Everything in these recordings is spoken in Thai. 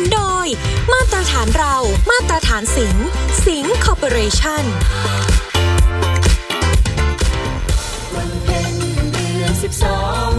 นโดย มาตรฐานเรา มาตรฐานสิงสิงคอร์ปอเรชั่นวันเพ็ญเดือนสิบสอง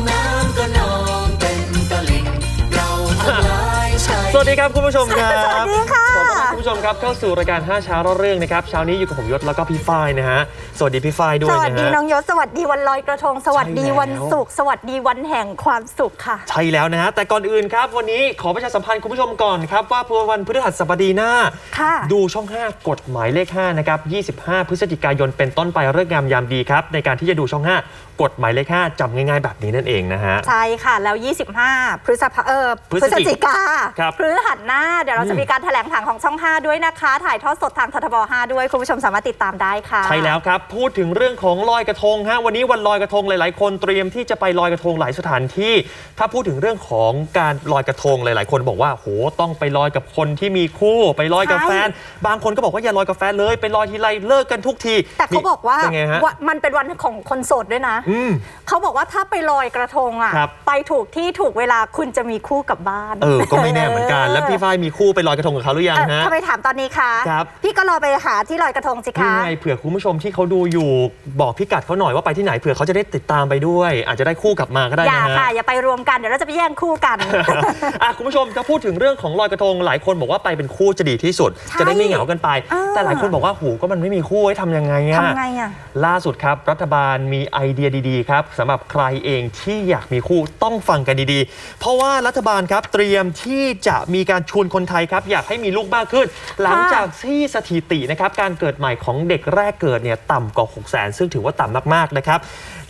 วัสดีครับคุณผู้ชมครับสวัสดีค่ะขอต้อนรับคุณผู้ชมครับเข้าสู่รายการ5เช้าเล่าเรื่องนะครับเช้านี้อยู่กับผมยศแล้วก็พี่ฝ้ายนะฮะสวัสดีพี่ฝ้ายด้วสยวัสนะดีฮะน้องยศสวัสดีวันลอยกระทง สวัสดีใช่แล้ว วันศุกร์สวัสดีวันแห่งความสุขค่ะ ใช่แล้วนะฮะแต่ก่อนอื่นครับ วันนี้ขอประชาสัมพันธ์คุณผู้ชมก่อนครับ ว่าวันพฤหัสบดีหน้า ค่ะดูช่อง 5 กฎหมายเลข5นะครับ25 พฤศจิกายนเป็นต้นไปเรื่องงามยามดีครับ ในการที่จะดูช่อง 5กฎหมายเลข5จำง่ายๆ แบบนี้นั่นเองนะฮะ ใช่ค่ะ แล้ว 25 พฤษภาเออพฤศจิกาครับพฤหัสหน้า เดี๋ยวเราจะมีการแถลงผังของช่อง 5 ด้วยนะคะ ถ่ายทอดสดทางททบ 5 ด้วย คุณผู้ชมสามารถติดตามได้ค่ะ ใช่แล้วครับ พูดถึงเรื่องของลอยกระทงฮะวันนี้วันลอยกระทงหลายๆ คนเตรียมที่จะไปลอยกระทงหลายสถานที่ ถ้าพูดถึงเรื่องของการลอยกระทงหลาย ๆ คนบอกว่าโหต้องไปลอยกับคนที่มีคู่ไปลอยกับใช่แฟน บางคนก็บอกว่าอย่าลอยกับแฟนเลยไปลอยทีไรเลิกกันทุกทีแต่เขาบอกว่าเป็นไงฮะว่ามันเป็นวันของคนโสดด้วยนะอืม เขาบอกว่าถ้าไปลอยกระทงอะ ครับ ไปถูกที่ถูกเวลาคุณจะมีคู่กลับบ้าน เออ ก็ไม่แน่เหมือนกัน แล้วพี่ฝ้ายมีคู่ไปลอยกระทงกับเขาหรือยังเอ่อฮะ ทำไมถามตอนนี้คะ ครับ พี่ก็รอไปหาที่ลอยกระทงสินี่คะไงเผื่อคุณผู้ชมที่เขาดูอยู่บอกพี่กัดเขาหน่อยว่าไปที่ไหนเผื่อเขาจะได้ติดตามไปด้วย อาจจะได้คู่กลับมาก็ได้อย่านะฮะค่ะอย่าไปรวมกัน เดี๋ยวเราจะไปแย่งคู่กัน อะคุณผู้ชมถ้าพูดถึงเรื่องของลอยกระทงหลายคนบอกว่าไปเป็นคู่จะดีที่สุด ใช่จะได้ไม่เหงากันไปอ่าแต่หลายคนบอกว่าหูก็มันไม่มีคู่ให้ทำยังไงอะทำไงอะ ล่าสุดครับ รัฐบาลมีไอเดียดีๆครับสำหรับใครเองที่อยากมีคู่ต้องฟังกันดีๆ เพราะว่ารัฐบาลครับเตรียมที่จะมีการชวนคนไทยครับ อยากให้มีลูกมากขึ้น หลังจากที่สถิตินะครับการเกิดใหม่ของเด็กแรกเกิดเนี่ยต่ำกว่า6 0 0 0 0ซึ่งถือว่าต่ำมากๆนะครับ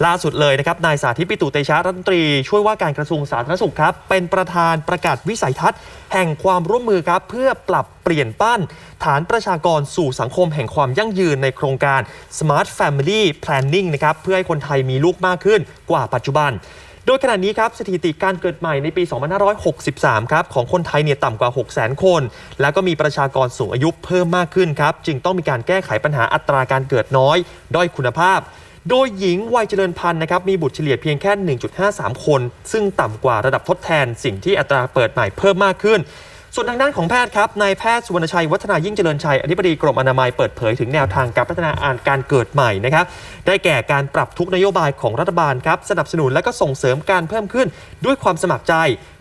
ล่าสุดเลยนะครับนายสาธิตปิตุเตชะรัฐมนตรีช่วยว่าการกระทรวงสาธารณสุขครับเป็นประธานประกาศวิสัยทัศน์ แห่งความร่วมมือครับเพื่อปรับเปลี่ยนปั้น ฐานประชากรสู่สังคมแห่งความยั่งยืนในโครงการ Smart Family Planning นะครับเพื่อให้คนไทยมีีลูกมากขึ้นกว่าปัจจุบัน โดยขณะนี้ครับสถิติการเกิดใหม่ในปี 2563 ครับของคนไทยเนี่ยต่ำกว่า 600,000 คน แล้วก็มีประชากรสูงอายุเพิ่มมากขึ้นครับจึงต้องมีการแก้ไขปัญหาอัตราการเกิดน้อย ด้อยคุณภาพโดยหญิงวัยเจริญพันธุ์นะครับมีบุตรเฉลี่ยเพียงแค่ 1.53 คน ซึ่งต่ำกว่าระดับทดแทนสิ่งที่อัตราเปิดใหม่เพิ่มมากขึ้น ส่วนทางด้านของแพทย์ครับนายแพทย์สุวรรณชัยวัฒนายิ่งเจริญชัยอธิบดีกรมอนามัยเปิดเผยถึงแนวทางการพัฒนาอาการเกิดใหม่นะครับได้แก่การปรับทุกนโยบายของรัฐบาลครับสนับสนุนและก็ส่งเสริมการเพิ่มขึ้นด้วยความสมัครใจ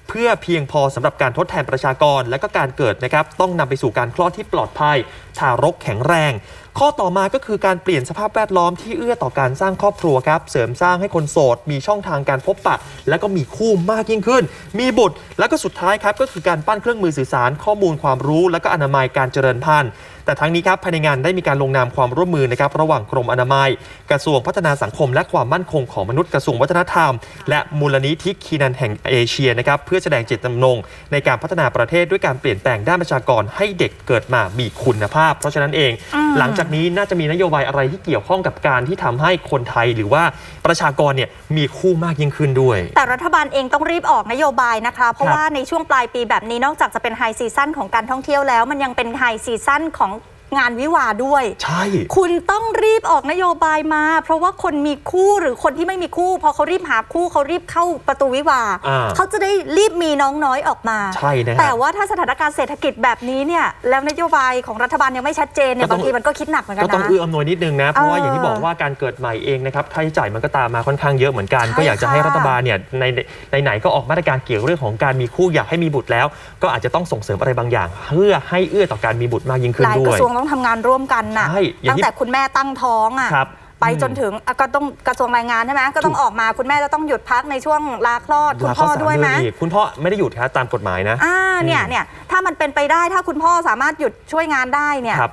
เพื่อเพียงพอสำหรับการทดแทนประชากร และก็การเกิดนะครับต้องนำไปสู่การคลอดที่ปลอดภัย ทารกแข็งแรง ข้อต่อมาก็คือการเปลี่ยนสภาพแวดล้อมที่เอื้อต่อการสร้างครอบครัวครับเสริมสร้างให้คนโสด มีช่องทางการพบปะ และก็มีคู่มากยิ่งขึ้น มีบุตร แล้วก็สุดท้ายครับก็คือการปั้นเครื่องมือสื่อสารข้อมูลความรู้ และก็อนามัยการเจริญพันธุ์แต่ทั้งนี้ครับภายในงานได้มีการลงนามความร่วมมือนะครับระหว่างกรมอนามัย กระทรวงพัฒนาสังคม และความมั่นคงของมนุษย์กระทรวงวัฒนธรรม และมูลนิธิคีนันแห่งเอเชียนะครับเพื่อแสดงเจตจำนง ในการพัฒนาประเทศด้วยการเปลี่ยนแปลงด้านประชากรให้เด็กเกิดมามีคุณภาพ เพราะฉะนั้นเอง หลังจากนี้น่าจะมีนโยบายอะไรที่เกี่ยวข้องกับการที่ทำให้คนไทยหรือว่าประชากรเนี่ยมีคู่มากยิ่งขึ้นด้วย แต่รัฐบาลเองต้องรีบออกนโยบายนะคะ เพราะครับว่าในช่วงปลายปีแบบนี้นอกจากจะเป็นไฮซีซั่นของการท่องเที่ยวแล้ว มันยังเป็นไฮซีซั่นของ งานวิวาห์ด้วย ใช่ คุณต้องรีบออกนโยบายมา เพราะว่าคนมีคู่หรือคนที่ไม่มีคู่ พอเขารีบหาคู่เขารีบเข้าประตูวิวาห์อ่าเขาจะได้รีบมีน้องน้อยออกมา ใช่นะฮะแต่ว่าถ้าสถานการณ์เศรษฐกิจแบบนี้เนี่ยแล้วนโยบายของรัฐบาลยังไม่ชัดเจนเนี่ยก็ต้บาอง งทีมันก็คิดหนักเหมือนกันก็นะ ต้องเอื้ออำนวยนิดนึงนะ เพราะว่าเออออย่างที่บอกว่าการเกิดใหม่เองนะครับค่าใช้จ่ายมันก็ตามมาค่อนข้างเยอะเหมือนกัน ใช่ก็อยากจะให้ค่ะ รัฐบาลเนี่ยในในไหนๆก็ออกมาตรการเกี่ยวเรื่องของการมีคู่อยากให้มีบุตรแล้ว ก็อาจจะต้องส่งเสริมอะไรบางอย่าง เพื่อให้เอื้อต่อการมีบุตรมากยิ่งขึ้นหลายด้กวย ระทรวงต้องทำงานร่วมกันน่ะใช่อย่างตั้งที่ แต่คุณแม่ตั้งท้องอะ ครับ ไปอืมจนถึงอะก็ต้องกระทรวงแรงงานใช่ไหมก็ต้องถูกออกมาคุณแม่จะต้องหยุดพักในช่วงลาคลอด คุณลาพ่อเข้าสารด้วยไหมอีกคุณพ่อไม่ได้หยุดครับตามกฎหมายนะ อ่าเนี่ยเนี่ยถ้ามันเป็นไปได้ถ้าคุณพ่อสามารถหยุดช่วยงานได้เนี่ย ครับ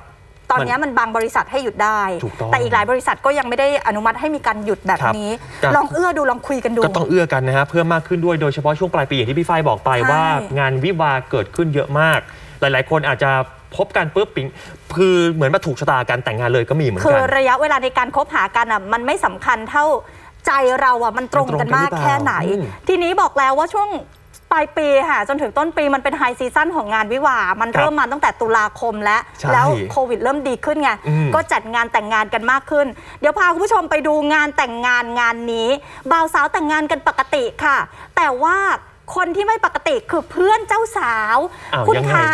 ตอนเนี้ยมันบางบริษัทให้หยุดได้ ถูกต้องแต่อีกหลายบริษัทก็ยังไม่ได้อนุมัติให้มีการหยุดแบบครับนี้ ครับ ลองเอื้อดูลองคุยกันดู ก็ต้องเอื้อกันนะฮะเพิ่มมากขึ้นด้วยโดยเฉพาะช่วงปลายปีอย่างที่พี่ฝ้ายบอกไปใช่ว่างานวิวาห์เกิดขึ้นเยอะมาก หลาย ๆ คนอาจจะ พบกันปุ๊บปิ๊งคือเหมือนมาถูกชะตากันแต่งงานเลยก็มีเหมือนคืกัอนระยะเวลาในการคบหากันอะมันไม่สำคัญเท่าใจเราอะมันตรงกันมากแค่ไหนมันตรงกันหรือเปล่าอืม ทีนี้บอกแล้วว่าช่วงปลายปีค่ะจนถึงต้นปีมันเป็นไฮซีซั่นของงานวิวาห์มันครับเริ่มมาตั้งแต่ตุลาคมแล้ว ใช่แล้วโควิดเริ่มดีขึ้นไง อืม ก็จัดงานแต่งงานกันมากขึ้น เดี๋ยวพาคุณผู้ชมไปดูงานแต่งงานงานนี้ บ่าวสาวแต่งงานกันปกติค่ะ แต่ว่า คนที่ไม่ปกติคือเพื่อนเจ้าสาว อ้าวคุณยังไง คะ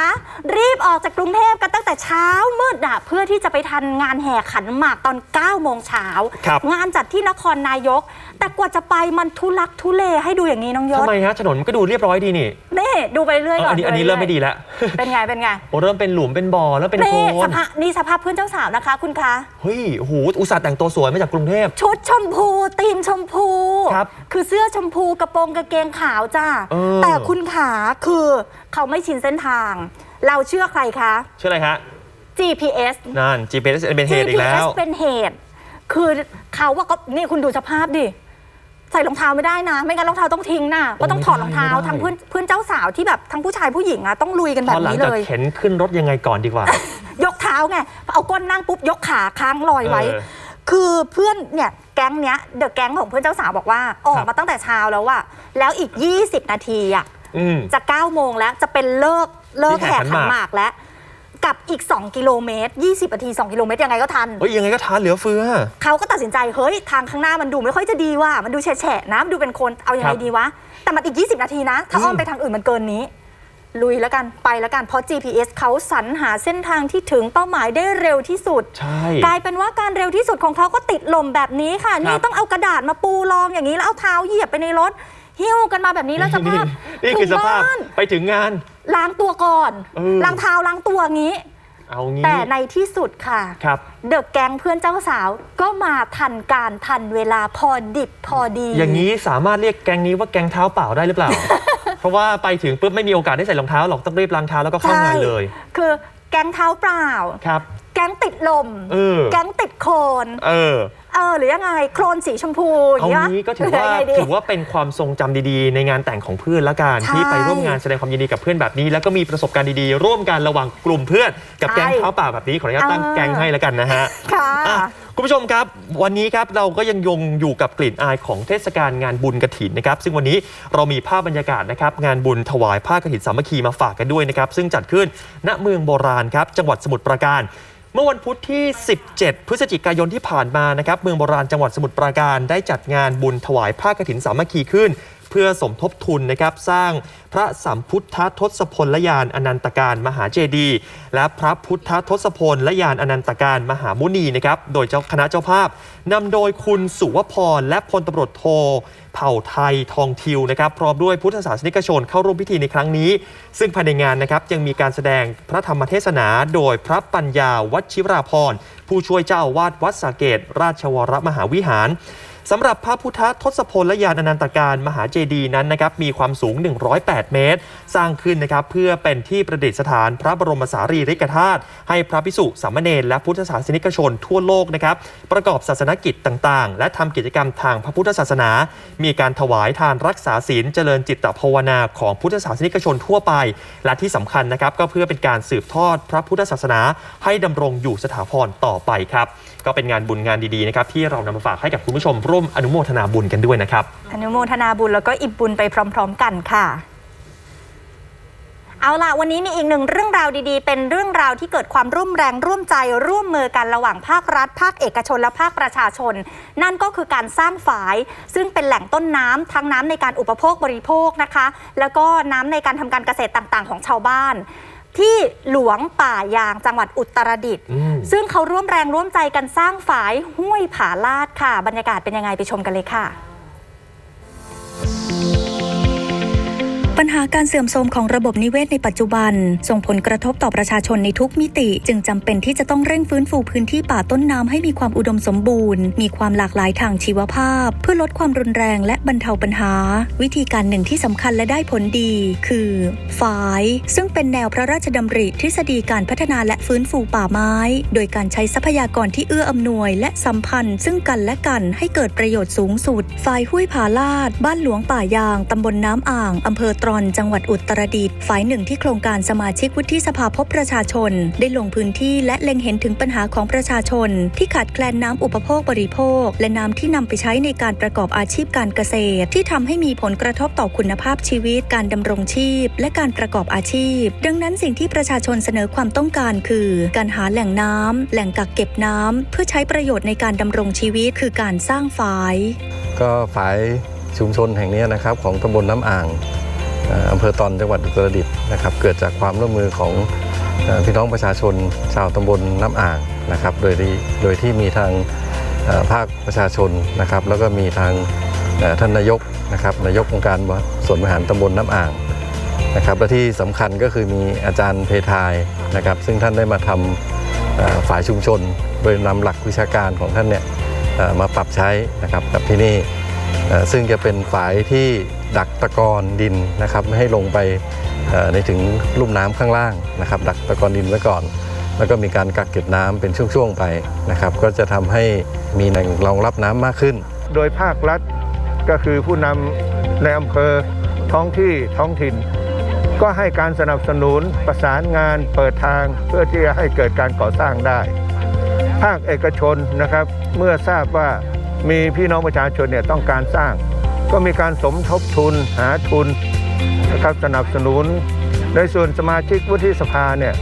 รีบออกจากกรุงเทพกันตั้งแต่เช้ามืดอะเพื่อที่จะไปทันงานแห่ขันหมากตอน9โมงเช้า ครับ งานจัดที่นครนายกแต่กว่าจะไปมันทุลักทุเลให้ดูอย่างนี้น้องยทำศไมฮะถนนมันก็ดูเรียบร้อยดีนี่นี่ดูไปเรื่อยเออก่ออันนนี้อันนี้ดูเริ่มปไม่ดีแล้วเป็นไงเป็นไงโอ้เริ่มเป็นหลุมเป็นบ่อแล้วเป็นโคลนี่สนภาพนี่สภาพเพื่อนเจ้าสาวนะคะคุณคะเฮ้ยโอ้โหอุตส่าห์แต่งตัวสวยมาจากกรุงเทพชุดชมพูตีมชมพูครับคือเสื้อชมพูกระโปรงกางเกงขาวจ้าเออแต่คุณขาคือเขาไม่ชินเส้นทาง เราเชื่อใครคะชื่ออะไรฮะ GPS นั่น GPS เป็นเหตุอีกแล้ว GPS เป็นเหตุ คือเขาว่าก็นี่คุณดูสภาพดิ ใส่รองเท้าไม่ได้นะ ไม่งั้นรองเท้าต้องทิ้งนะก็ต้องถอดรองเท้าไม่ได้ทั้งเพื่อนเพื่อนเจ้าสาวที่แบบทั้งผู้ชายผู้หญิงอะต้องลุยกันพแบอบหลังนี้จากเลย เข็นขึ้นรถยังไงก่อนดีกว่า ยกเท้าไงเอาก้นนั่งปุ๊บยกขาค้างลอยไว้เออคือเพื่อนเนี่ยแก๊งเนี้ยเดอะแก๊งของเพื่อนเจ้าสาวบอกว่าออกครับมาตั้งแต่เช้าแล้วอะแล้วอีก 20 นาทีอะอืมจะ9โมงแล้วจะเป็นเลิกเลิกที่แห่แห่ขันขันหมากหมากแล้ว กับอีก 2 กิโลเมตร 20นาที 2 กิโลเมตรยังไงก็ทัน เฮ้ยยังไงก็ทานเหลือเฟือ เขาก็ตัดสินใจ เฮ้ย ทางข้างหน้ามันดูไม่ค่อยจะดีว่ะมันดูแฉะๆนะมันดูเป็นคนเอายังไงครับดีวะ แต่มันอีก 20 นาทีนะ ถ้าอืมอ้อมไปทางอื่นมันเกินนี้ ลุยแล้วกันไปแล้วกันเพราะ GPS เขาสรรหาเส้นทางที่ถึงเป้าหมายได้เร็วที่สุด ใช่ กลายเป็นว่าการเร็วที่สุดของเขาก็ติดลมแบบนี้ค่ะ นี่ต้องเอากระดาษมาปูรองอย่างนี้แล้วเอาเท้าเหยียบไปในรถ หิ้วกันมาแบบนี้แล้วสภาพนี่คือสภาพ ถึงบ้น ไปถึงงาน ล้างตัวก่อนเออ ล้างเท้าล้างตัวงี้ เอางี้แต่ในที่สุดค่ะ ครับ เดอะแก๊งเพื่อนเจ้าสาวก็มาทันการทันเวลาพอดิบพอดี อย่างนี้สามารถเรียกแกงนี้ว่าแกงเท้าเปล่าได้หรือเปล่า เพราะว่าไปถึงปุ๊บไม่มีโอกาสได้ใส่รองเท้าหรอกต้องรีบล้างเท้าแล้วก็เข้างานเลยคือแก๊งเท้าเปล่า ครับ แก๊งติดลม เออ แก๊งติดโคลน เออ เออหรือยังไง โคลนสีชมพูอย่าเอางเงี้ยงี้ก็ถือว่าหรืยังไงดี ถือว่าเป็นความทรงจำดีๆ ในงานแต่งของเพื่อนละกันใช่ที่ไปร่วมงานแสดงความยินดีกับเพื่อนแบบนี้ แล้วก็มีประสบการณ์ดีๆ ร่วมกันระหว่างกลุ่มเพื่อนกับแก๊งใช่เท้าเปล่าแบบนี้ขออนุญาตตั้งเออแก๊งให้ละกันนะฮะ ค่ะ อะคุณผู้ชมครับวันนี้ครับเราก็ยังยงอยู่กับกลิ่นอายของเทศกาลงานบุญกระถินนะครับ ซึ่งวันนี้เรามีภาพบรรยากาศนะครับ งานบุญถวายผ้ากฐินสามัคคีมาฝากกันด้วยนะครับ ซึ่งจัดขึ้นณเมืองโบราณครับ จังหวัดสมุทรปราการ เมื่อวันพุธที่ 17 พฤศจิกายนที่ผ่านมานะครับ เมืองโบราณจังหวัดสมุทรปราการได้จัดงานบุญถวายผ้ากรถินสามัคคีขึ้น พื่อสมทบทุนนะครับสร้างพระสัมพุทธทศพลยานอนันตการมหาเจดีย์และพระพุทธทศพลและยานอนันตการมหามุนีนะครับโดยเจ้าคณะเจ้าภาพนำโดยคุณสุวพรและพลตำรวจโทเผ่าไทยทองทิวนะครับพร้อมด้วยพุทธศาสนิกชนเข้าร่วมพิธีในครั้งนี้ ซึ่งภายในงานนะครับยังมีการแสดงพระธรรมเทศนาโดยพระปัญญาวัชิราพรผู้ช่วยเจ้าอาวาสวัดสาเกตราชวรมหาวิหาร สำหรับพระพุทธทศพลและยานอนันตการมหาเจดีย์นั้นนะครับมีความสูง 108 เมตร สร้างขึ้นนะครับเพื่อเป็นที่ประดิษฐานพระบรมสารีริกธาตุให้พระพิสุสามเณรและพุทธศาสนิกชนทั่วโลกนะครับประกอบศาสนกิจต่างๆ และทำกิจกรรมทางพระพุทธศาสนา มีการถวายทานรักษาศีลเจริญจิตภาวนาของพุทธศาสนิกชนทั่วไป และที่สำคัญนะครับก็เพื่อเป็นการสืบทอดพระพุทธศาสนา ให้ดำรงอยู่สถาพรต่อไปครับ ก็เป็นงานบุญงานดีๆนะครับที่เรานำมาฝากให้กับคุณผู้ชมร่วมอนุโมทนาบุญกันด้วยนะครับ อนุโมทนาบุญแล้วก็อิ่มบุญไปพร้อม ๆ กันค่ะ เอาล่ะ วันนี้มีอีกหนึ่งเรื่องราวดีๆ เป็นเรื่องราวที่เกิดความร่วมแรงร่วมใจร่วมมือกันระหว่างภาครัฐ ภาคเอกชนและภาคประชาชน นั่นก็คือการสร้างฝาย ซึ่งเป็นแหล่งต้นน้ำทั้งน้ำในการอุปโภคบริโภคนะคะ แล้วก็น้ำในการทำการเกษตรต่างๆ ของชาวบ้าน ที่หลวงป่ายางจังหวัดอุตรดิตถ์อืม ซึ่งเขาร่วมแรงร่วมใจกันสร้างฝายห้วยผาลาดค่ะ บรรยากาศเป็นยังไงไปชมกันเลยค่ะ ปัญหาการเสื่อมโทรมของระบบนิเวศในปัจจุบัน ส่งผลกระทบต่อประชาชนในทุกมิติ จึงจำเป็นที่จะต้องเร่งฟื้นฟูพื้นที่ป่าต้นน้ำให้มีความอุดมสมบูรณ์ มีความหลากหลายทางชีวภาพ เพื่อลดความรุนแรงและบรรเทาปัญหา วิธีการหนึ่งที่สำคัญและได้ผลดี คือฝาย ซึ่งเป็นแนวพระราชดำริทฤษฎีการพัฒนาและฟื้นฟูป่าไม้ โดยการใช้ทรัพยากรที่เอื้ออำนวย และสัมพันธ์ ซึ่งกันและกันให้เกิดประโยชน์สูงสุดฝายห้วยผาลาด บ้านหลวงป่ายางตำบลน้ำอ่างอำเภอตรอนจังหวัดอุตรดิตถ์ฝ่ายหนึ่งที่โครงการสมาชิกวุฒิสภาพบประชาชน ได้ลงพื้นที่และเล็งเห็นถึงปัญหาของประชาชน ที่ขาดแคลนน้ำอุปโภคบริโภค และน้ำที่นำไปใช้ในการประกอบอาชีพการเกษตร ที่ทำให้มีผลกระทบต่อคุณภาพชีวิต การดำรงชีพ และการประกอบอาชีพ ดังนั้นสิ่งที่ประชาชนเสนอความต้องการคือ การหาแหล่งน้ำแหล่งกักเก็บน้ำเพื่อใช้ประโยชน์ในการดำรงชีวิต คือการสร้างฝาย ก็ฝายชุมชนแห่งนี้นะครับของตำบลน้ำอ่าง อำเภอตอนจังหวัดอุตรดิตถ์นะครับ เกิดจากความร่วมมือของพี่น้องประชาชนชาวตำบลน้ำอ่างนะครับ โดยที่โดยที่มีทางภาคประชาชนนะครับ แล้วก็มีทางท่านนายกนะครับนายกองค์การส่วนบริหารตำบลน้ำอ่างนะครับและที่สำคัญก็คือมีอาจารย์เพทายนะครับ ซึ่งท่านได้มาทำฝ่ายชุมชน โดยนำหลักวิชาการของท่านเนี่ยมาปรับใช้นะครับกับที่นี่ซึ่งจะเป็นฝ่ายที่ ดักตะกอนดินนะครับไม่ให้ลงไปในถึงลุ่มน้ำข้างล่างนะครับ ดักตะกอนดินไว้ก่อน แล้วก็มีการกักเก็บน้ำเป็นช่วงๆไปนะครับ ก็จะทำให้มีแหล่งรองรับน้ำมากขึ้น โดยภาครัฐก็คือผู้นำในอำเภอท้องที่ท้องถิ่น ก็ให้การสนับสนุนประสานงานเปิดทางเพื่อที่จะให้เกิดการก่อสร้างได้ ภาคเอกชนนะครับเมื่อทราบว่ามีพี่น้องประชาชนเนี่ยต้องการสร้าง ก็มีการสมทบทุนหาทุนนะครับสนับสนุน ในส่วนสมาชิกวุฒิสภาเนี่ย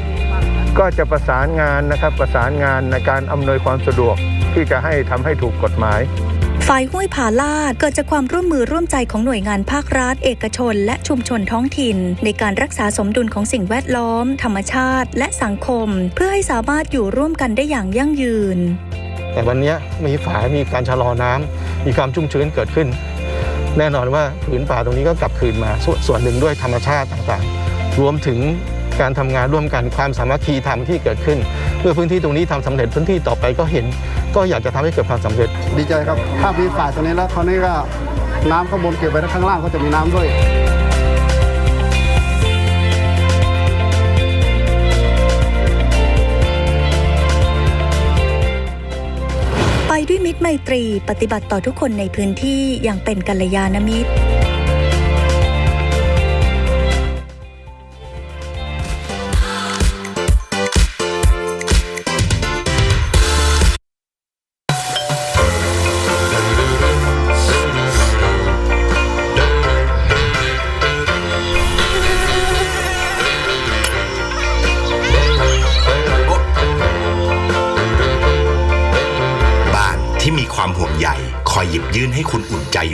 ก็จะประสานงานนะครับประสานงานในการอำนวยความสะดวกที่จะให้ทำให้ถูกกฎหมายฝ่ายห้วยผาลาดเกิดจากความร่วมมือร่วมใจของหน่วยงานภาครัฐ เอกชน และชุมชนท้องถิ่น ในการรักษาสมดุลของสิ่งแวดล้อม ธรรมชาติ และสังคม เพื่อให้สามารถอยู่ร่วมกันได้อย่างยั่งยืน แต่วันนี้มีฝายมีการชะลอน้ำมีความชุ่มชื้นเกิดขึ้น แน่นอนว่าผืนป่าตรงนี้ก็กลับคืนมาสส่วนหนึ่งด้วยธรรมชาติต่างๆ รวมถึงการทำงานร่วมกันความสามัคคีธรรมที่เกิดขึ้น เมื่อพื้นที่ตรงนี้ทำสำเร็จพื้นที่ต่อไปก็เห็น ก็อยากจะทำให้เกิดความสำเร็จ ดีใจครับถ้ามีป่าตรงนี้แล้วคราวนี้ก็น้ำข้างบนเก็บไว้วข้างล่างก็จะมีน้ำด้วย มิตรไมตรีปฏิบัติต่อทุกคนในพื้นที่อย่างเป็นกัลยาณมิตร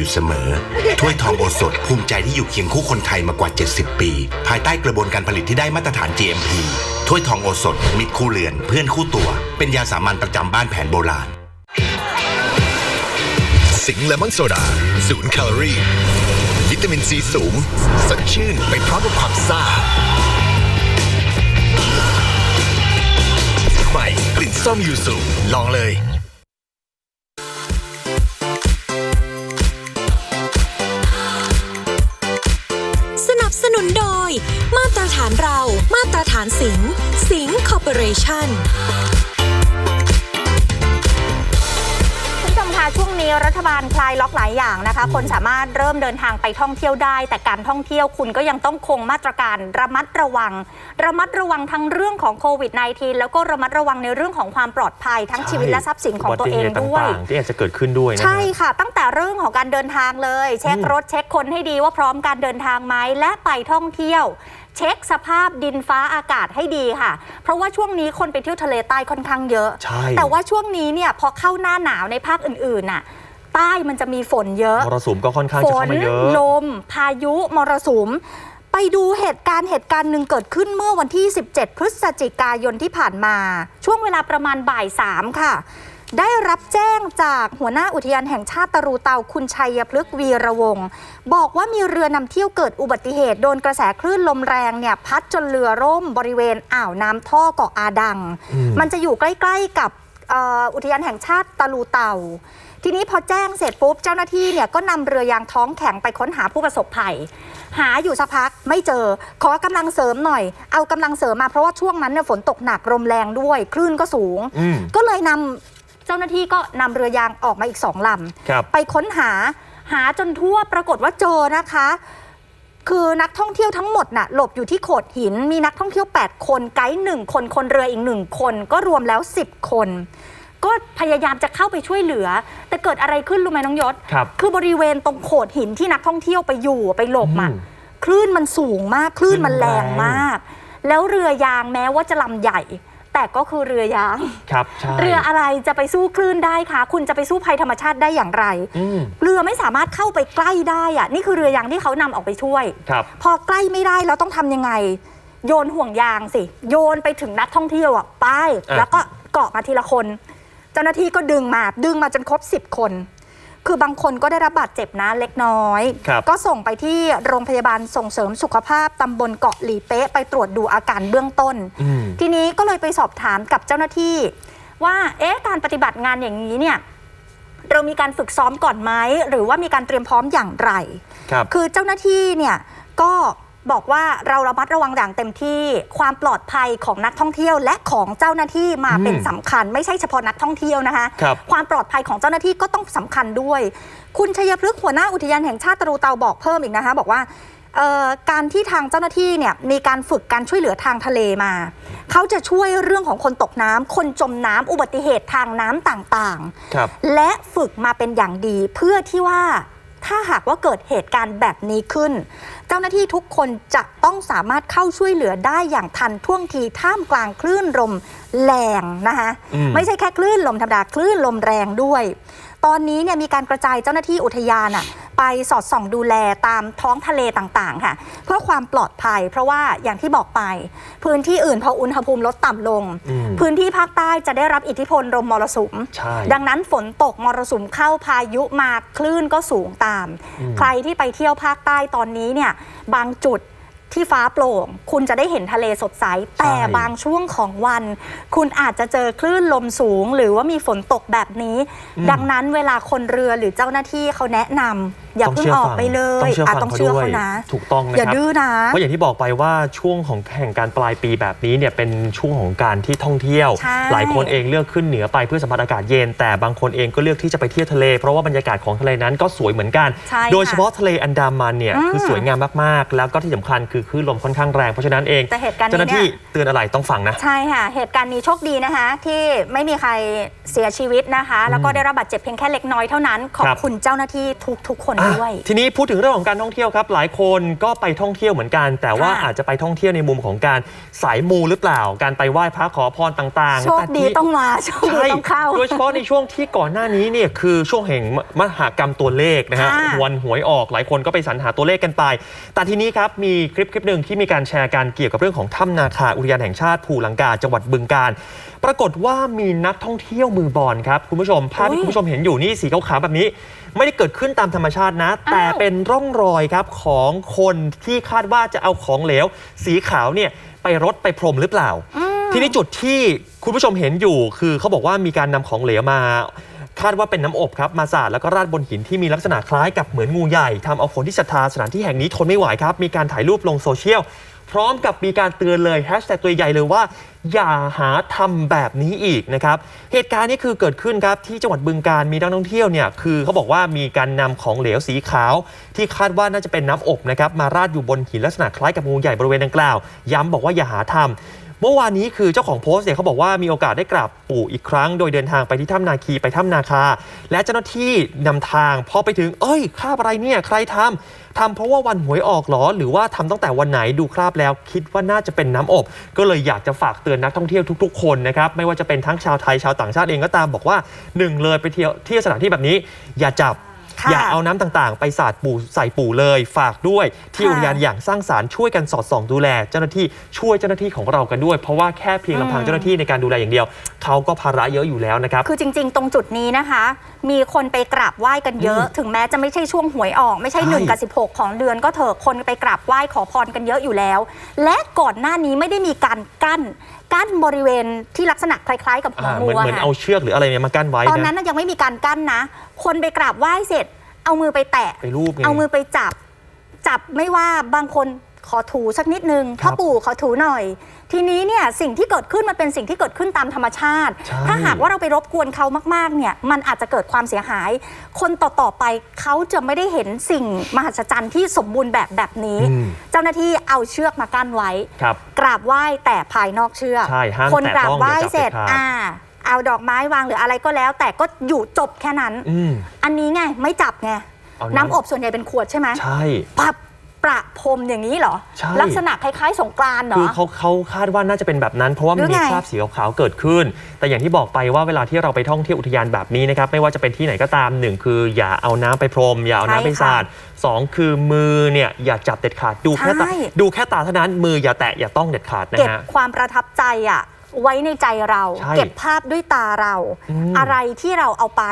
อยู่เสมอ ถ้วยทองโอสถภูมิใจที่อยู่เคียงคู่คนไทยมากว่า 70 ปี ภายใต้กระบวนการผลิตที่ได้มาตรฐาน GMP ถ้วยทองโอสถ มิตรคู่เรือน เพื่อนคู่ตัว เป็นยาสามัญประจำบ้านแผนโบราณ สิงห์เลมอนโซดาศูนย์แคลอรี่ วิตามินซีสูง สดชื่นไปพร้อมกับความซ่าใหม่กลิ่นส้มยูสุลองเลย นุนโดย มาตรฐานเรา มาตรฐานสิง สิงคอร์ปอเรชั่น ชมคะช่วงนี้รัฐบาลคลายล็อกหลายอย่างนะคะ คนสามารถเริ่มเดินทางไปท่องเที่ยวได้ แต่การท่องเที่ยวคุณก็ยังต้องคงมาตรการระมัดระวัง ระมัดระวังทั้งเรื่องของโควิด -19 แล้วก็ระมัดระวังในเรื่องของความปลอดภัยทั้งชีวิตและทรัพย์สินของตัวเองอุบัติเหตุด้วยต่างๆที่อาจจะเกิดขึ้นด้วยนะฮะใช่ค่ะ ตั้งแต่เรื่องของการเดินทางเลย เช็คอืมรถเช็คคนให้ดีว่าพร้อมการเดินทางไหมและไปท่องเที่ยว เช็คสภาพดินฟ้าอากาศให้ดีค่ะ เพราะว่าช่วงนี้คนไปเที่ยวทะเลใต้ค่อนข้างเยอะ ใช่ แต่ว่าช่วงนี้เนี่ยพอเข้าหน้าหนาวในภาคอื่นๆน่ะใต้มันจะมีฝนเยอะ มรสุมก็ค่อนข้างฝจะเข้านมาเยอะลม พายุ มรสุม ไปดูเหตุการณ์เหตุการณ์หนึ่งเกิดขึ้นเมื่อวันที่ 17 พฤศจิกายนที่ผ่านมา ช่วงเวลาประมาณบ่ายสามค่ะ ได้รับแจ้งจากหัวหน้าอุทยานแห่งชาติตะรูเตาคุณชัยพฤกษ์วีระวงศ์บอกว่ามีเรือนำเที่ยวเกิดอุบัติเหตุโดนกระแสคลื่นลมแรงเนี่ยพัดจนเรือร่มบริเวณอ่าวน้ำท่อเกาะอาดังอืมมันจะอยู่ใกล้ ๆ กับเอ่ออุทยานแห่งชาติตะลูเตาทีนี้พอแจ้งเสร็จปุ๊บเจ้าหน้าที่เนี่ยก็นำเรือยางท้องแข็งไปค้นหาผู้ประสบภัย หาอยู่สักพักไม่เจอ ขอกำลังเสริมหน่อย เอากำลังเสริมมาเพราะว่าช่วงนั้นเนี่ยฝนตกหนักลมแรงด้วย คลื่นก็สูงอืมก็เลยนำ เจ้าหน้าที่ก็นำเรือยางออกมาอีกสองลำครับไปค้นหาหาจนทั่วปรากฏว่าเจอนะคะ คือนักท่องเที่ยวทั้งหมดน่ะหลบอยู่ที่โขดหิน มีนักท่องเที่ยว 8 คนไกด์หนึ่งคนคนเรืออีกหนึ่งคน ก็รวมแล้ว 10 คน ก็พยายามจะเข้าไปช่วยเหลือ แต่เกิดอะไรขึ้นรู้ไหมน้องยศครับคือบริเวณตรงโขดหินที่นักท่องเที่ยวไปอยู่ไปหลบอะอืมคลื่นมันสูงมากคลื่นมันแรงคลื่นแรงมาก แล้วเรือยางแม้ว่าจะลำใหญ่ แตแต่ก็คือเรือยาง ครับใช่เรืออะไรจะไปสู้คลื่นได้คะคุณจะไปสู้ภัยธรรมชาติได้อย่างไร อืมเรือไม่สามารถเข้าไปใกล้ได้อะนี่คือเรือยางที่เขานำออกไปช่วย ครับ พอใกล้ไม่ได้เราต้องทำยังไง โยนห่วงยางสิ โยนไปถึงนักท่องเที่ยวอะไปอะ แล้วก็เกาะมาทีละคน เจ้าหน้าที่ก็ดึงมาดึงมาจนครบ 10 คน คือบางคนก็ได้รับบาดเจ็บนะเล็กน้อย ครับก็ส่งไปที่โรงพยาบาลส่งเสริมสุขภาพตำบลเกาะหลีเป๊ะไปตรวจดูอาการเบื้องต้น อืม ทีนี้ก็เลยไปสอบถามกับเจ้าหน้าที่ ว่าเอ๊ะการปฏิบัติงานอย่างนี้เนี่ยเรามีการฝึกซ้อมก่อนไหมหรือว่ามีการเตรียมพร้อมอย่างไร ครับ คือเจ้าหน้าที่เนี่ยก็ บอกว่าเราระมัดระวังอย่างเต็มที่ความปลอดภัยของนักท่องเที่ยว และของเจ้าหน้าที่มาอืมเป็นสำคัญ ไม่ใช่เฉพาะนักท่องเที่ยวนะคะครับความปลอดภัยของเจ้าหน้าที่ก็ต้องสำคัญด้วย คุณชัยพฤกษ์หัวหน้าอุทยานแห่งชาติตะรูเตาบอกเพิ่มอีกนะคะ บอกว่าเอ่อการที่ทางเจ้าหน้าที่เนี่ยมีการฝึกการช่วยเหลือทางทะเลมา เขาจะช่วยเรื่องของคนตกน้ำคนจมน้ำอุบัติเหตุทางน้ำต่างๆครับและฝึกมาเป็นอย่างดีเพื่อที่ว่า ถ้าหากว่าเกิดเหตุการณ์แบบนี้ขึ้น เจ้าหน้าที่ทุกคนจะต้องสามารถเข้าช่วยเหลือได้อย่างทันท่วงทีท่ามกลางคลื่นลมแรงนะคะอืมไม่ใช่แค่คลื่นลมธรรมดาคลื่นลมแรงด้วย ตอนนี้เนี่ยมีการกระจายเจ้าหน้าที่อุทยานอะไปสอดส่องดูแลตามท้องทะเลต่างๆ ค่ะ เพื่อความปลอดภัย เพราะว่าอย่างที่บอกไป พื้นที่อื่นพออุณหภูมิลดต่ำลง อืมพื้นที่ภาคใต้จะได้รับอิทธิพลลมมรสุม ใช่ดังนั้นฝนตกมรสุมเข้าพายุมาคลื่นก็สูงตาม อืม ใครที่ไปเที่ยวภาคใต้ตอนนี้เนี่ยบางจุด ที่ฟ้าโปร่ง คุณจะได้เห็นทะเลสดใส แต่บางช่วงของวัน คุณอาจจะเจอคลื่นลมสูง หรือว่ามีฝนตกแบบนี้ ดังนั้นเวลาคนเรือหรือเจ้าหน้าที่เขาแนะนำอย่าต้เพิ่งชื่ออกฟัไปเลยต้องเชื่ออะฟังต้องเขาเชื่อด้วยเขานะถูกต้องนะอย่าครับดื้อนะเพราะอย่างที่บอกไปว่าช่วงของแห่งการปลายปีแบบนี้เนี่ยเป็นช่วงของการที่ท่องเที่ยวใช่หลายคนเองเลือกขึ้นเหนือไปเพื่อสัมผัสอากาศเย็น แต่บางคนเองก็เลือกที่จะไปเที่ยวทะเล เพราะว่าบรรยากาศของทะเลนั้นก็สวยเหมือนกันใช่ค่ะโดยเฉพาะทะเลอันดามันเนี่ยอืมคือสวยงามมากๆ แล้วก็ที่สำคัญคือคลื่นลมค่อนข้างแรงเพราะฉะนั้นเองแต่เหตุการณ์นี้เจ้าหน้าที่เตือนอะไรต้องฟังนะ ใช่ค่ะ เหตุการณ์นี้โชคดีนะคะ ที่ไม่มีใครเสียชีวิตนะคะ แล้วก็ได้รับบาดเจ็บเพียงแค่เล็กน้อยเท่านั้น ขอบครับ คุณเจ้าหน้าที่ทุกทุกๆคนอะด้วย ทีนี้พูดถึงเรื่องของการท่องเที่ยวครับ หลายคนก็ไปท่องเที่ยวเหมือนกัน แต่ว่าค่ะอาจจะไปท่องเที่ยวในมุมของการสายมูหรือเปล่า การไปไหว้พระขอพรต่างๆโชคแต่ดีที่ต้องมาโชคดีใช่ต้องเข้า โดยเฉพาะในช่วงที่ก่อนหน้านี้เนี่ยคือช่วงแห่งมหากรรมตัวเลขนะฮะค่ะ วันหวยออกหลายคนก็ไปสรรหาตัวเลขกันไป แต่ทีนี้ครับมีคลิปคลิปหนึ่งที่มีการแชร์การเกี่ยวกับเรื่องของถ้ำนาคาอุทยานแห่งชาติภูลังกาจังหวัดบึงกาฬปรากฏว่ามีนักท่องเที่ยวมือบอลครับคุณผู้ชมภาพที่คุณผู้ชมเห็นอยู่นี่สีขาวๆแบบนี้ ไม่ได้เกิดขึ้นตามธรรมชาตินะ แต่เป็นร่องรอยครับของคนที่คาดว่าจะเอาของเหลว สีขาวเนี่ยไปรดไปพรมหรือเปล่า ทีนี้จุดที่คุณผู้ชมเห็นอยู่คือเขาบอกว่ามีการนำของเหลวมา คาดว่าเป็นน้ำอบครับมาสาดแล้วก็ราดบนหินที่มีลักษณะคล้ายกับเหมือนงูใหญ่ทำเอาคนที่ศรัทธาสถานที่แห่งนี้ทนไม่ไหวครับ มีการถ่ายรูปลงโซเชียล พร้อมกับมีการเตือนเลยแฮชแท็กตัวใหญ่เลยว่า อย่าหาทำแบบนี้อีกนะครับ เหตุการณ์นี้คือเกิดขึ้นครับ ที่จังหวัดบึงการมีนักท่องเที่ยวเนี่ยคือเขาบอกว่ามีการนำของเหลวสีขาว ที่คาดว่าน่าจะเป็นน้ำอบนะครับมาราดอยู่บนหินลักษณะคล้ายกับงูใหญ่บริเวณดังกล่าว ย้ำบอกว่าอย่าหาทำ เมื่อวานนี้คือเจ้าของโพสต์เนี่ยเขาบอกว่ามีโอกาสได้กราบปู่อีกครั้ง โดยเดินทางไปที่ถ้ำนาคีไปถ้ำนาคา และเจ้าหน้าที่นำทางพอไปถึง เอ้ยคราบอะไรเนี่ยใครทำทำเพราะว่าวันหวยออกหรอ หรือว่าทำตั้งแต่วันไหนดูคราบแล้ว คิดว่าน่าจะเป็นน้ำอบ ก็เลยอยากจะฝากเตือนนักท่องเที่ยวทุก ๆ คนนะครับไม่ว่าจะเป็นทั้งชาวไทยชาวต่างชาติเองก็ตามบอกว่าหนึ่งเลยไปเที่ยวเที่ยวสถานที่แบบนี้ อย่าจับ ค่ะอย่าเอาน้ำต่างๆ ไปสาดปู่ใส่ปู่เลย ฝากด้วยที่ค่ะอุทยานอย่างสร้างสารรค์ช่วยกันสอดส่องดูแล เจ้าหน้าที่ช่วยเจ้าหน้าที่ของเรากันด้วย เพราะว่าแค่เพียงลำพังอืม เจ้าหน้าที่ในการดูแลอย่างเดียวเขาก็ภาระเยอะอยู่แล้วนะครับ คือจริง ๆ ตรงจุดนี้นะคะ มีคนไปกราบไหว้กันเยอะ ถึงแม้จะไม่ใช่ช่วงหวยออก ไม่ใช่ ใช่หนึ่งกับ 16 ของเดือนก็เถอะคนไปกราบไหว้ขอพรกันเยอะอยู่แล้ว และก่อนหน้านี้ไม่ได้มีการกั้น กั้นบริเวณที่ลักษณะคล้ายๆ กับหัวอ่าเหงูมือนอะเหมือนค่ะเอาเชือกหรืออะไรเนี่ยมากั้นไว้ตอนนั้นนะน่ะยังไม่มีการกั้นนะ คนไปกราบไหว้เสร็จ เอามือไปแตะ ไปรูปไง เอามือไปจับ จับไม่ว่าบางคน ขอถูสักนิดนึงครัพ่อบปู่ขอถูหน่อย ทีนี้เนี่ยสิ่งที่เกิดขึ้นมันเป็นสิ่งที่เกิดขึ้นตามธรรมชาติใช่ถ้าหากว่าเราไปรบกวนเขามากๆเนี่ยมันอาจจะเกิดความเสียหาย คนต่อๆไปเขาจะไม่ได้เห็นสิ่งมหัศจรรย์ที่สมบูรณ์แบบแบบนี้อืมเจ้าหน้าที่เอาเชือกมากั้นไว้ครับกราบไหว้แต่ภายนอกเชือกใช่ห้ามคนแตะกราบต้องไหว้อย่าจับเสร็จเด็ดขาดอ่าเอาดอกไม้วางหรืออะไรก็แล้ว แต่ก็อยู่จบแค่นั้นอืมอันนี้ไงไม่จับไงเอาน้ำน้ำอบส่วนใหญ่เป็นขวดใช่ไหมใช่ปับ ประพพรมอย่างนี้เหรอ ใช่ ลักษณะคล้ายๆ สงกรานต์เหรคืออ เขาเขาคาดว่าน่าจะเป็นแบบนั้น เพราะว่ามันหรือมีไงคราบสีขาวๆเกิดขึ้น แต่อย่างที่บอกไปว่าเวลาที่เราไปท่องเที่ยวอุทยานแบบนี้นะครับ ไม่ว่าจะเป็นที่ไหนก็ตามหนึ่งคือ อย่าเอาน้ำไปพรม อย่าเอาน้ำไปสาดสองคือมือเนี่ยอย่าจับเด็ดขาดดูแค่ตาใช่ ดูแค่ตาเท่านั้นมืออย่าแตะอย่าต้องเด็ดขาดนะเก็บฮะ ความประทับใจอะ ไว้ในใจเรา ใช่เก็บภาพด้วยตาเรา อืมอะไรที่เราเอาไป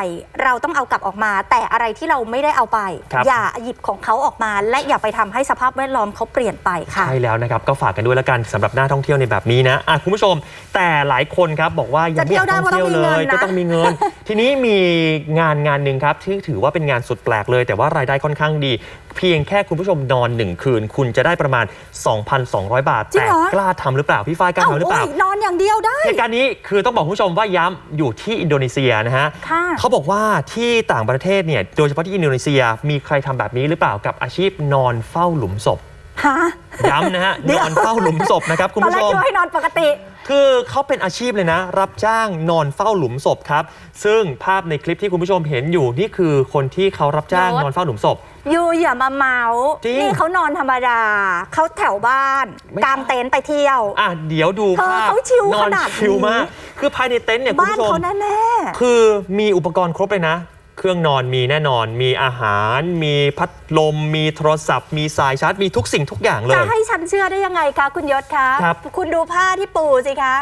เราต้องเอากลับออกมา แต่อะไรที่เราไม่ได้เอาไป ครับ อย่าหยิบของเขาออกมา และอย่าไปทำให้สภาพแวดล้อมเขาเปลี่ยนไปค่ะ ใช่แล้วนะครับ ก็ฝากกันด้วยแล้วกันสำหรับหน้าท่องเที่ยวในแบบนี้นะอะคุณผู้ชม แต่หลายคนครับบอกว่ายังไม่อยากท่องเที่ยวเลย จะเที่ยวได้ก็ก็ต้ต้อองงมีมีเงิเงินนนะทีนี้มีงานงานหนึ่งครับที่ถือว่าเป็นงานสุดแปลกเลย แต่ว่ารายได้ค่อนข้างดี เพียงแค่คุณผู้ชมนอนหนึ่งคืน คุณจะได้ประมาณ 2,200 บาท จริงแต่เหรอ กล้าทำหรือเปล่า พี่ฝ้ายกล้าเอ้าทำหรือเปล่าโอ้ยนอนอย่างเดียวได้ เหตุการณ์นี้คือต้องบอกคุณผู้ชมว่าย้ำอยู่ที่อินโดนีเซียนะฮะ ค่ะเขาบอกว่าที่ต่างประเทศเนี่ย โดยเฉพาะที่อินโดนีเซียมีใครทำแบบนี้หรือเปล่ากับอาชีพนอนเฝ้าหลุมศพ ฮะย้ำนะฮะเดี๋นยวอนเฝ้าหลุมศพนะครับคุณตอนผู้แรชกมคิดว่าให้นอนปกติ คือเขาเป็นอาชีพเลยนะ รับจ้างนอนเฝ้าหลุมศพครับ ซึ่งภาพในคลิปที่คุณผู้ชมเห็นอยู่นี่คือคนที่เขารับจ้างยศนอนเฝ้าหลุมศพยูอย่ามาเมาส์จริงนี่เขานอนธรรมดา เขาแถวบ้านไม่กางเต็นท์ไปเที่ยว อะเดี๋ยวดูเธอภาพเขาชิลนอนขนาดนี้ชิลมาก คือภายในเต็นท์เนี่ยคุณบ้านผู้ชมเขาแน่คือมีอุปกรณ์ครบเลยนะ เครื่องนอนมีแน่นอน มีอาหาร มีพัดลม มีโทรศัพท์ มีสายชาร์จ มีทุกสิ่งทุกอย่างเลๆจะยให้ฉันเชื่อได้ยังไงคะ คุณยศคะครับ คุณดูผ้าที่ปูสิคะ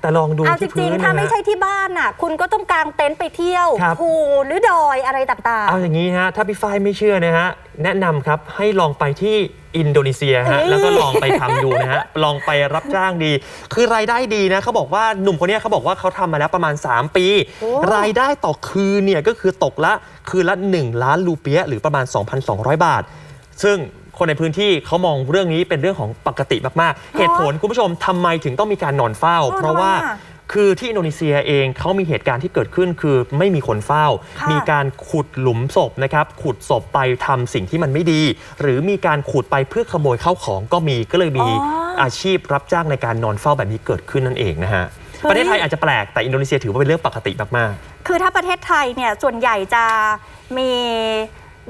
แต่ลองดูเอาจที่ริพื้งนๆ ถ้านะไม่ฮะ ใช่ที่บ้านน่ะ คุณก็ต้องกางเต็นท์ไปเที่ยวครับ ภูหรือดอยอะไรต่าง เอาอย่างนี้ฮะ ถ้าพี่ฝ้ายไม่เชื่อนะฮะ แนะนำครับให้ลองไปที่ อินโดนีเซียฮะเอ้ยแล้วก็ลองไปทำดูนะฮะลองไปรับจ้างดี คือรายได้ดีนะเขาบอกว่าหนุ่มคนเนี้ยเขาบอกว่าเขาทำมาแล้วประมาณ 3 ปีรายได้ต่อคืนเนี่ยก็คือตกละคืนละ 1 ล้านรูเปียะหรือประมาณ 2,200 บาท ซึ่งคนในพื้นที่เขามองเรื่องนี้เป็นเรื่องของปกติมากๆ เหตุผลคุณผู้ชมทำไมถึงต้องมีการนอนเฝ้าเออเพราะว่า ทำไมอะ คือที่อินโดนีเซียเองเขามีเหตุการณ์ที่เกิดขึ้นคือไม่มีคนเฝ้า ค่ะมีการขุดหลุมศพนะครับขุดศพไปทำสิ่งที่มันไม่ดี หรือมีการขุดไปเพื่อขโมยเข้าของก็มีก็เลยมีอาชีพรับจ้างในการนอนเฝ้าแบบนี้เกิดขึ้นนั่นเองนะฮะประเทศไทยอาจจะแปลกแต่อินโดนีเซียถือว่าเป็นเรื่องปกติมาก คือถ้าประเทศไทยเนี่ยส่วนใหญ่จะมี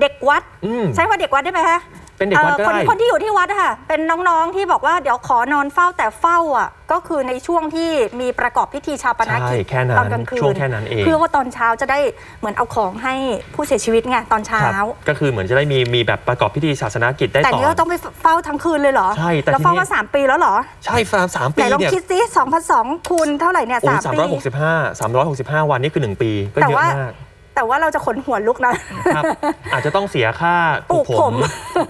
เด็กวัด อืม ใช้ว่าเด็กวัดได้ไหมคะ เป็นเด็กวัดก็อ่อคนได้คนที่อยู่ที่วัดอะค่ะ เป็นน้องๆที่บอกว่าเดี๋ยวขอนอนเฝ้าแต่เฝ้าอะก็คือในช่วงที่มีประกอบพิธีชาปนกิจใช่แค่นั้นตอนกลางคืนช่วงแค่นั้นเองเพื่อว่าตอนเช้าจะได้เหมือนเอาของให้ผู้เสียชีวิตไงตอนเช้าครับก็คือเหมือนจะได้มีมีแบบประกอบพิธีศาสนกิจได้แต่ต่อนี่ก็ต้องไปเฝ้าทั้งคืนเลยเหรอใช่แต่แล้วทีเฝ้านี้มาสามปีแล้วเหรอ ใช่ฟาร์มสามไหปีนลองเนี่ยคิดซิ2,002คูณเท่าไหร่เนี่ยโอ้สามสามปีร้อยหกสิบห้าสามร้อยหกสิบห้าวันนี่คือหนึ่งปีก็แต่เยอะว่ามาก แต่ว่าเราจะขนหัวลุกนะ ครับ อาจจะต้องเสียค่าปลูกปลูกผผมม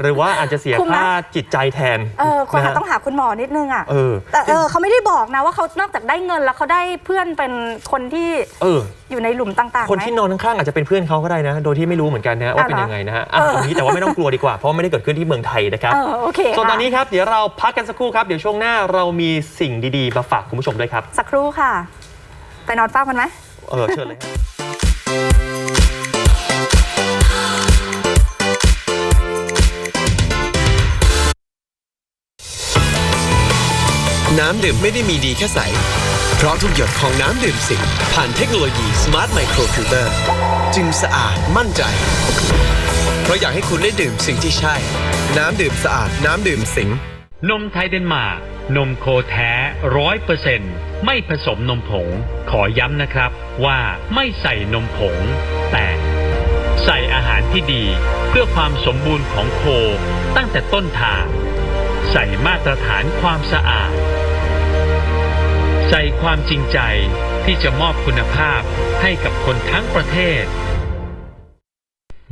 หรือว่าอาจจะเสียคุ้มนะค่าจิตใจแทนเออคนนะหาฮะต้องหาคุณหมอนิดนึงอะเออแต่เออเขาไม่ได้บอกนะว่าเขานอกจากได้เงินแล้วเขาได้เพื่อนเป็นคนที่เอออยู่ในหลุมต่างๆ คนไหมที่นอนข้างๆอาจจะเป็นเพื่อนเขาก็ได้นะ โดยที่ไม่รู้เหมือนกันนะว่าเป็นอะเหรอยังไงนะฮะอะเออตรงนี้แต่ว่าไม่ต้องกลัวดีกว่าเพราะว่าไม่ได้เกิดขึ้นที่เมืองไทยนะครับเออโอเคส่วนตอนค่ะนี้ครับเดี๋ยวเราพักกันสักครู่ครับเดี๋ยวช่วงหน้าเรามีสิ่งดีๆมาฝากคุณผู้ชมด้วยครับ สักครู่ค่ะ ไปนอนเฝ้ากันไหมเออเชิญเลย น้ำดื่มไม่ได้มีดีแค่ใส เพราะทุกหยดของน้ำดื่มสิงผ่านเทคโนโลยี Smart Micro Filter จึงสะอาดมั่นใจ เพราะอยากให้คุณได้ดื่มสิ่งที่ใช่ น้ำดื่มสะอาดน้ำดื่มสิงนมไทยเดนมาร์กนมโคแท้ร้อยเปอร์เซ็นไม่ผสมนมผง ขอย้ำนะครับว่าไม่ใส่นมผง แต่ใส่อาหารที่ดีเพื่อความสมบูรณ์ของโคตั้งแต่ต้นทาง ใส่มาตรฐานความสะอาด ใส่ความจริงใจที่จะมอบคุณภาพให้กับคนทั้งประเทศ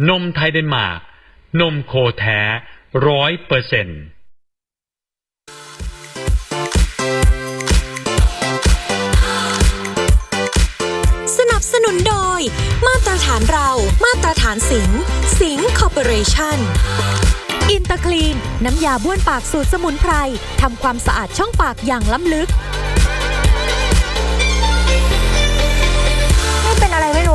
นมไทยเดนมาร์ก นมโคแท้ร้อยเปอร์เซ็นต์สนับสนุนโดย มาตรฐานเรา มาตรฐานสิงห์สิงห์คอร์ปอเรชั่นอินเตอร์คลีน น้ำยาบ้วนปากสูตรสมุนไพร ทำความสะอาดช่องปากอย่างล้ำลึก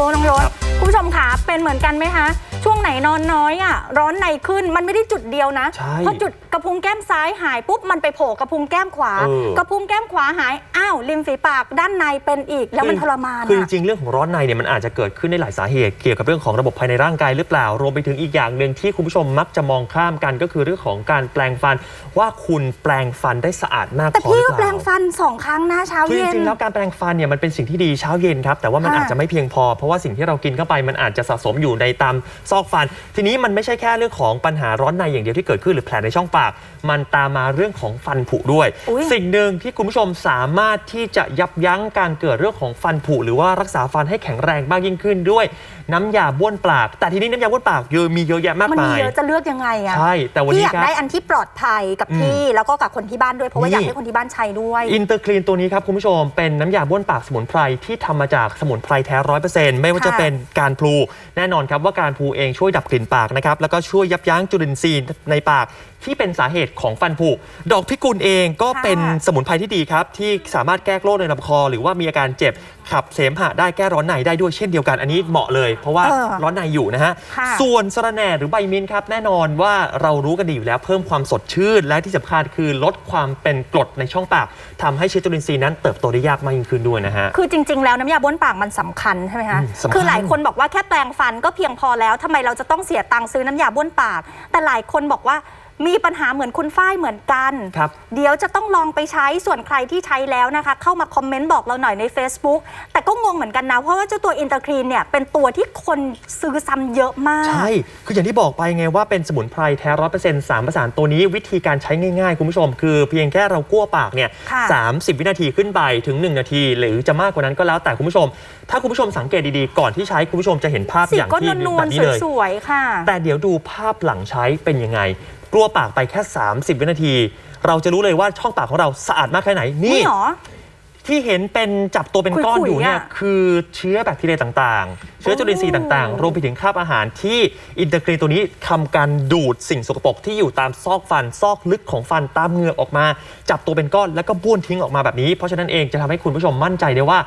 นอะไรไม่รู้น้องรถคุณผู้ชมคะเป็นเหมือนกันไหมคะ ช่วงไหนนอนน้อยอะร้อนในขึ้นมันไม่ได้จุดเดียวนะใช่พอจุดกระพุ้งแก้มซ้ายหายปุ๊บมันไปโผล่กระพุ้งแก้มขวา เออ กระพุ้งแก้มขวาหายอ้าวริมฝีปากด้านในเป็นอีกแล้วมันทรมานคือจอะ ริงๆ เรื่องของร้อนในเนี่ยมันอาจจะเกิดขึ้นได้หลายสาเหตุ เกี่ยวกับเรื่องของระบบภายในร่างกายหรือเปล่า รวมไปถึงอีกอย่างหนึ่งที่คุณผู้ชมมักจะมองข้ามกันก็คือเรื่องของการแปลงฟัน ว่าคุณแปลงฟันได้สะอาดมากแต่พอหพี่รือก็เปแปลล่างฟันสองครั้งนะเช้าคือจเย็น ริงๆแล้วการแปลงฟันเนี่ยมันเป็นสิ่งที่ดีเช้าเย็นครับ แต่ว่ามันค่ะอาจจะไม่เพียงพอ เพราะว่าสิ่งที่เรากินเข้าไปมันอาจจะสะสมอยู่ในตามซอกฟัน ทีนี้มันไม่ใช่แค่เรื่องของปัญหาร้อนในอย่างเดียวที่เกิดขึ้นหรือแผลในช่องปากมันตามมาเรื่องของฟันผุด้วยอุ๊ยสิ่งหนึ่งที่คุณผู้ชมสามารถที่จะยับยั้งการเกิดเรื่องของฟันผุหรือว่ารักษาฟันให้แข็งแรงมากยิ่งขึ้นด้วย น้ำยาบ้วนปาก แต่ทีนี้น้ำยาบ้วนปากเยอะมีเยอะแยะมากมันมีมายเยอะจะเลือกยังไงอะใช่แต่วันพี่นี้อยากครับได้อันที่ปลอดภัยกับอืมพี่แล้วก็กับคนที่บ้านด้วยเพราะว่านี่อยากให้คนที่บ้านใช้ด้วยอินเตอร์คลีนตัวนี้ครับคุณผู้ชมเป็นน้ำยาบ้วนปากสมุนไพรที่ทำมาจากสมุนไพรแท้ร้อยเปอร์เซ็นต์ไม่ว่าจะค่ะเป็นการพลูแน่นอนครับว่าการพลูเองช่วยดับกลิ่นปากนะครับแล้วก็ช่วยยับยั้งจุลินทรีย์ในปากที่เป็นสาเหตุของฟันผุ ดอกพิกุลเองก็ค่ะเป็นสมุนไพรที่ดีครับ ที่สามารถแก้โรคในลำคอ หรือว่ามีอาการเจ็บขับเสมหะได้แก้ร้อนในได้ด้วยเช่นเดียวกันอันนี้เหมาะเลย เพราะว่าเออร้อนในอยู่นะฮะ ค่ะ ส่วนสะระแหน่หรือใบมิ้นท์ครับ แน่นอนว่าเรารู้กันดีอยู่แล้วเพิ่มความสดชื่น และที่สำคัญคือลดความเป็นกรดในช่องปากทำให้เชื้อจุลินทรีย์นั้นเติบโตได้ยากมากยิ่งขึ้นด้วยนะฮะ คือจริง ๆ แล้วน้ำยาบ้วนปากมันสำคัญใช่ไหมคะอืมสำคัญ คือหลายคนบอกว่าแค่แปรงฟันก็เพียงพอแล้วทำไมเราจะต้องเสียตังค์ซื้อน้ำยาบ้วนปาก แต่หลายคนบอกว่า มีปัญหาเหมือนคุณฝ้ายเหมือนกัน ครับ เดี๋ยวจะต้องลองไปใช้ส่วนใครที่ใช้แล้วนะคะ เข้ามาคอมเมนต์บอกเราหน่อยใน Facebook แต่ก็งงเหมือนกันนะ เพราะว่าเจ้าตัวอินเตอร์ครีนเนี่ยเป็นตัวที่คนซื้อซ้ำเยอะมาก ใช่ คืออย่างที่บอกไปไงว่าเป็นสมุนไพรแท้ร้อยเปอร์เซ็นต์สามประสานตัวนี้วิธีการใช้ง่ายๆ คุณผู้ชม คือเพียงแค่เรากั้วปากเนี่ยค่ะ สามสิบวินาทีขึ้นไปถึง 1 นาที หรือจะมากกว่านั้นก็แล้วแต่คุณผู้ชม ถ้าคุณผู้ชมสังเกตดีๆ ก่อนที่ใช้คุณผู้ชมจะเห็นภาพสีอย่างก็ที่นวแบลบนี้เลย ๆสวยๆค่ะ แต่เดี๋ยวดูภาพหลังใช้เป็นยังไง กลัวปากไปแค่ 30 วินาที เราจะรู้เลยว่าช่องปากของเราสะอาดมากแค่ไหนนี่ นี่เหรอ ที่เห็นเป็นจับตัวเป็นก้อนขุยๆอยู่เนี่ยอะคือเชื้อแบคทีเรียต่างๆ เชื้อจุลินทรีย์ต่างๆ รวมไปถึงคราบอาหารที่อินเตอร์กรีนตัวนี้ทำการดูดสิ่งสกปรกที่อยู่ตามซอกฟัน ซอกลึกของฟันตามเหงือกออกมา จับตัวเป็นก้อนแล้วก็บ้วนทิ้งออกมาแบบนี้ เพราะฉะนั้นเองจะทำให้คุณผู้ชมมั่นใจได้ว่า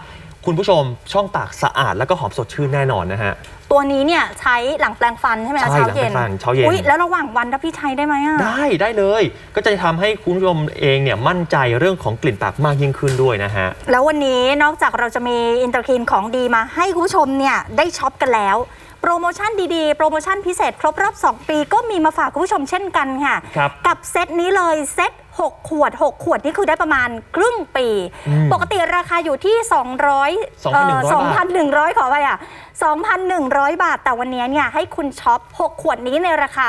คุณผู้ชมช่องปากสะอาดแล้วก็หอมสดชื่นแน่นอนนะฮะ ตัวนี้เนี่ยใช้หลังแปลงฟันใช่ไหมคะใช่เช้าหลังเย็แปลนงฟันเช้าเย็น อุ๊ยแล้วระหว่างวันถ้าพี่ใช้ได้ไหมอะ ได้ได้เลย ก็จะทำให้คุณผู้ชมเองเนี่ยมั่นใจเรื่องของกลิ่นปากมากยิ่งขึ้นด้วยนะฮะ แล้ววันนี้นอกจากเราจะมีอินเตอร์คีนของดีมาให้คุณผู้ชมเนี่ยได้ช็อปกันแล้ว โปรโมชั่นดีๆ โปรโมชั่นพิเศษครบรอบ 2 ปีก็มีมาฝากคุณผู้ชมเช่นกันค่ะ ครับ กับเซตนี้เลยเซต 6 ขวด 6 ขวดนี่คือได้ประมาณครึ่งปี อืมปกติราคาอยู่ที่ 200 2,100 2,100 ขอไปอะ 2,100 บาท แต่วันนี้เนี่ยให้คุณช็อป 6 ขวดนี้ในราคา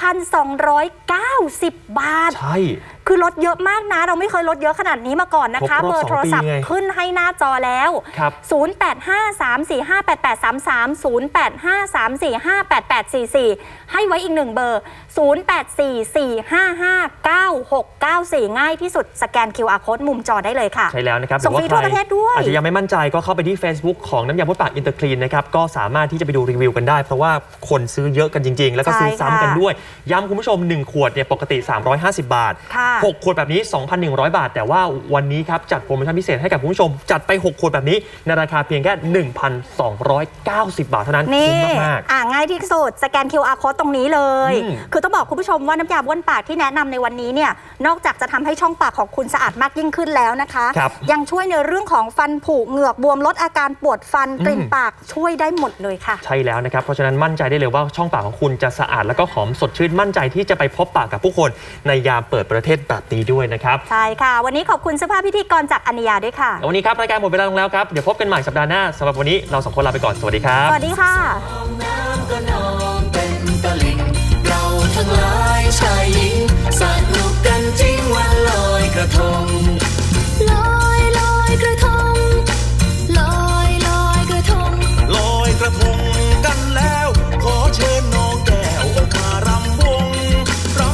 1,290 บาท ใช่ คือลดเยอะมากนะ เราไม่เคยลดเยอะขนาดนี้มาก่อนนะคะ ครบรอบเบอร์โทรศัพท์สองปีไง ขึ้นให้หน้าจอแล้ว ครับ 0853458833 0853458844 ให้ไว้อีกหนึ่งเบอร์0844559694 ง่ายที่สุดสแกน QR code มุมจอได้เลยค่ะ ใช่แล้วนะครับส่งฟรีทั่วประเทศด้วย อาจจะยังไม่มั่นใจก็เข้าไปที่ Facebook ของน้ำยาบ้วนปากอินเตอร์คลีนนะครับ ก็สามารถที่จะไปดูรีวิวกันได้ เพราะว่าคนซื้อเยอะกันจริง ๆ แล้วก็ซื้อใช่ซ้ำกันค่ะด้วย ย้ำคุณผู้ชม 1 ขวดเนี่ยปกติ 350 บาทค่ะ6ขวดแบบนี้ 2,100 บาท แต่ว่าวันนี้ครับจัดโปรโมชั่นพิเศษให้กับคุณผู้ชม จัดไป 6 ขวดแบบนี้ในราคาเพียงแค่ 1,290 บาทเท่านั้นนี่คุ้มมากอ่าง่ายที่สุดสแกน QR code ตรงนี้เลยอืมคือต้องบอกคุณผู้ชมว่าน้ำยาบ้วนปากที่แนะนำในวันนี้เนี่ย นอกจากจะทำให้ช่องปากของคุณสะอาดมากยิ่งขึ้นแล้วนะคะ ยังช่วยในเรื่องของฟันผุเหงือกบวมลดอาการปวดฟันกลิ่นปากช่วยได้หมดเลยค่ะ ใช่แล้วนะครับ เพราะฉะนั้นมั่นใจได้เลยว่าช่องปากของคุณจะสะอาดแล้วก็หอมสดชื่นมั่นใจที่จะไปพบปากกับผู้คนในยามเปิดประเทศแบบนี้ด้วยนะครับใช่ค่ะ วันนี้ขอบคุณสภาพพิธีกรจากอนิยาด้วยค่ะ วันนี้ครับรายการหมดเวลาลงแล้วครับเดี๋ยวพบกันใหม่สัปดาห์หน้าสำหรับวันนี้เราสองคนลาไปก่อนสวัสดีครับสวัสดีค่ะทั้งหลายชายหญิงสาด at home.